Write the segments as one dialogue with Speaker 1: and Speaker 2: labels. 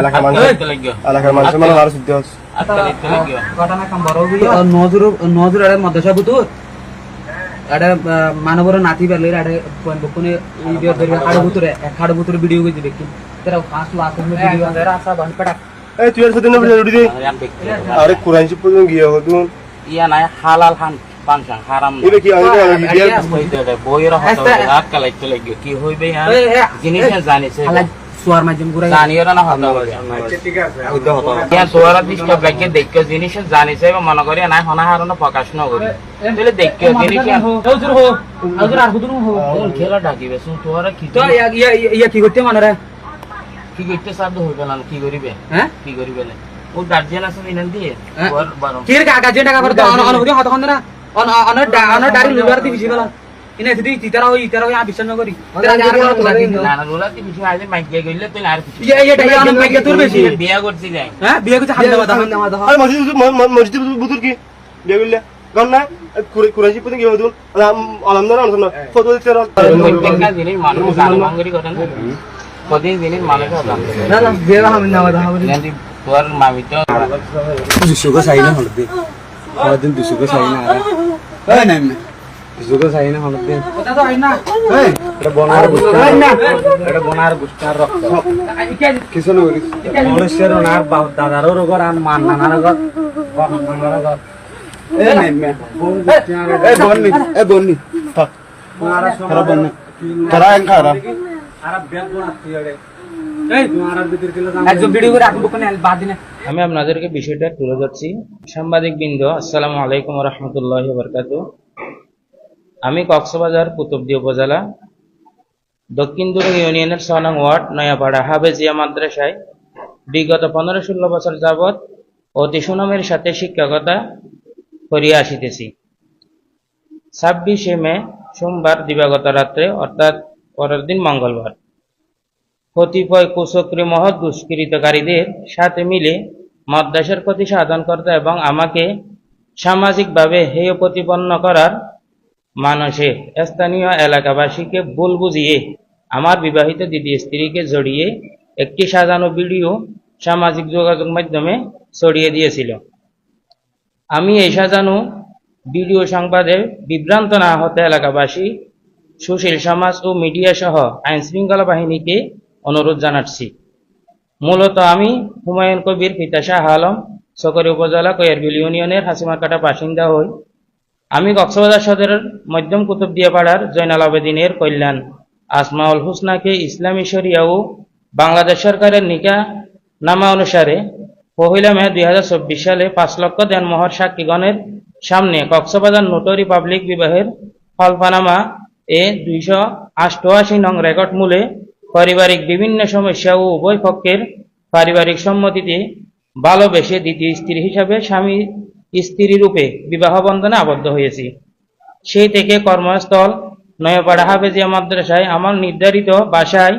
Speaker 1: এলাকার মানুষ। এলাকার মানুষের মানে আরও সিদ্ধ হচ্ছে।
Speaker 2: ঘটনা কাম বড় নজর নজর আরে মাদ্রাসা বুতুর আরে মানবর নাতি বেলে আরে কোন বকুনে ভিডিও ধরে খাড় বুতুরে খাড় বুতুরে ভিডিও করে দেখি। তেরা পাঁচ লাখ ভিডিও আরে আসা বান পড়া
Speaker 1: এই তুই আর সাথে না ভিডিও দি আরে কোরআন শিব পর্যন্ত গিয়ে হতুন
Speaker 3: ইয়া নাই হালাল খান পানসাং হারাম
Speaker 1: এটা কি আমি দিয়ে
Speaker 3: বইয়ের হতো আজকাল একটু লাগবে। কি হইবে আর জিনিস জানিছে
Speaker 2: হালা সুয়ার মাধ্যম গুড়া
Speaker 3: জানিও না হতো ইয়া সোয়ারা দিষ্ট ব্যাগে দেখো জিনিস জানিছে এবং মনে করি নাই হনা হারণ প্রকাশ ন করি তাহলে দেখো জিনিস
Speaker 2: হুজুর হো হুজুর আর হুজুর হো
Speaker 3: কোন খেলা ডাকিবে শুন তোরা কি
Speaker 2: তো ইয়া ইয়া ইয়া কি করতে মানে রে
Speaker 3: কি করতে সাধ্য হইবে না কি করিবে
Speaker 2: হ্যাঁ
Speaker 3: কি করিবে না ও গার্জিয়ান আছে দিয়ে
Speaker 2: হ্যাঁ?
Speaker 3: ওর বারো
Speaker 2: কি রে কাকা যে টাকা করতে অন অন হত হত না অন অন অন দাড়ি লুবার দি বেশি গলা ইনে যদি তিতারা হই তিতারা হই আ বিশ্বাস না করি তেরা আর তো লাগি
Speaker 3: না না রোলাতে কিছু আইলে মাইকে গইলে তুই আর কিছু
Speaker 2: ইয়া ইয়া ইয়া অনেক মাইকে তোর বেশি
Speaker 3: বিয়া করছি যাই
Speaker 2: হ্যাঁ বিয়ে করতে হাত দেওয়া দাও
Speaker 1: আরে মসজিদ মসজিদ বুতুর কি? দিয়ে গেলে গান না কোরআন শিব পর্যন্ত গিয়ে হতুন আলহামদুলিল্লাহ না ফটো দিতে
Speaker 3: প্রত্যেকটা জিনিস মানুষ জানমাঙ্গরি করে না। প্রতিদিন জিনিস মানুষ
Speaker 2: না না বিয়ে আমি না দাও
Speaker 3: জানতি তোর মামি তো
Speaker 4: দুশোকে চাই না হলুদ দিন হলুদ দিন চাই না এই নাই। দুশোকে চাই না দিন এটা বনার বুস্টার এটা বনার বুস্টার রক্ত কিছু না করিস মনুষ্যের ওনার দাদারও রোগর আর মান নানার রোগর নানার
Speaker 3: আমি আপনাদেরকে বিষয়টা তুলে ধরছি সাংবাদিক বৃন্দ আসসালামু আলাইকুম রহমতুল্লাহ বরকাত আমি কক্সবাজার, কুতুবদি উপজেলা, দক্ষিণ দুর্গ ইউনিয়নের ছনং ওয়ার্ড, নয়াপাড়া, হাবেজিয়া মাদ্রাসায় বিগত পনেরো ষোলো বছর যাবৎ অতি সুনামের সাথে শিক্ষকতা করিয়া আসিতেছি। ছাব্বিশে মে, সোমবার দিবাগত রাত্রে, অর্থাৎ পরের দিন মঙ্গলবার, কতিপয় কুচক্রী মহৎ দুষ্কৃতকারীদের সাথে মিলে মাদ্রাসার প্রতি সাধন করতে এবং আমাকে সামাজিকভাবে হেয় প্রতিপন্ন করার মানসে স্থানীয় এলাকাবাসীকে ভুল বুঝিয়ে, আমার বিবাহিত দ্বিতীয় স্ত্রীকে জড়িয়ে একটি সাজানো ভিডিও সামাজিক যোগাযোগ মাধ্যমে ছড়িয়ে দিয়েছিল। আমি এই সাজানো ভিডিও সংবাদে বিভ্রান্ত না হতে এলাকাবাসী, সুশীল সমাজ ও মিডিয়া সহ আইন শৃঙ্খলা বাহিনীকে অনুরোধ জানাচ্ছি। মূলত আমি হুমায়ুন কবির পিতা শাহ আলম সকরি উপজেলা কয়ারবিল ইউনিয়নের হাসিমারকাটা বাসিন্দা হই। আমি কক্সবাজার সদরের মধ্যম কুতুবদিয়া পাড়ার জয়নাল আবেদিনের কল্যাণ, আসমাউল হুসনাকে ইসলামী শরিয়া ও বাংলাদেশ সরকারের নিকা নামা অনুসারে পহিলা মে দুই সালে পাঁচ লক্ষ দেনমোহর সাক্ষীগণের সামনে কক্সবাজার নোটরি পাবলিক বিবাহের ফলপানামা এ দুইশো অষ্টআশি নং রেকর্ড মূলে পারিবারিক বিভিন্ন সমস্যা ও উভয় পক্ষের পারিবারিক সম্মতিতে ভালোবেসে দ্বিতীয় স্ত্রী হিসাবে স্বামী স্ত্রী রূপে বিবাহ বন্ধনে আবদ্ধ হয়েছি। সেই থেকে কর্মস্থল, নয়াপাড়া হাফেজিয়া মাদ্রাসায় আমার নির্ধারিত বাসায়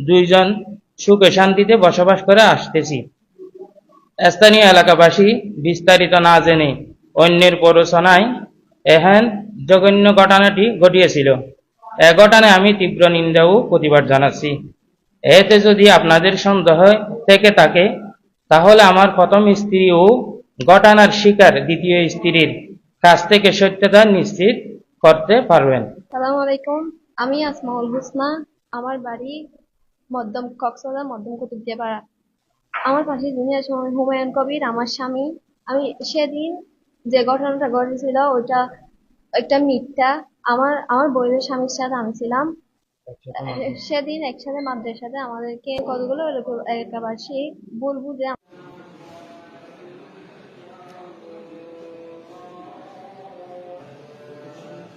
Speaker 3: দুইজন সুখে শান্তিতে বসবাস করে আসতেছি। স্থানীয় এলাকাবাসী বিস্তারিত না জেনে অন্যের প্ররোচনায় এহেন জঘন্য ঘটনাটি ঘটিয়েছিল। এ ঘটনায় আমি তীব্র নিন্দা ও প্রতিবাদ জানাচ্ছি। এতে যদি আপনাদের সন্দেহ থেকে থাকে, তাহলে আমার প্রথম স্ত্রী ও ঘটনার শিকার দ্বিতীয় স্ত্রীর কাছ থেকে সত্যতা নিশ্চিত করতে পারবেন।
Speaker 5: সালাম আলাইকুম আমি আসমাউল হুসনা। আমার বাড়ি মধ্যম কক্সবাজার মধ্যম কুতুবদিয়া পাড়া আমার পাশে যিনি আছে হুমায়ুন কবির আমার স্বামী। আমি সেদিন যে ঘটনাটা ঘটেছিল ওইটা একটা মিথ্যা। আমার আমার বইয়ের স্বামীর সাথে আমি ছিলাম। সেদিন একসাথে মাদ্রাসাতে আমাদেরকে কতগুলো এলাকাবাসী ভুল বুঝে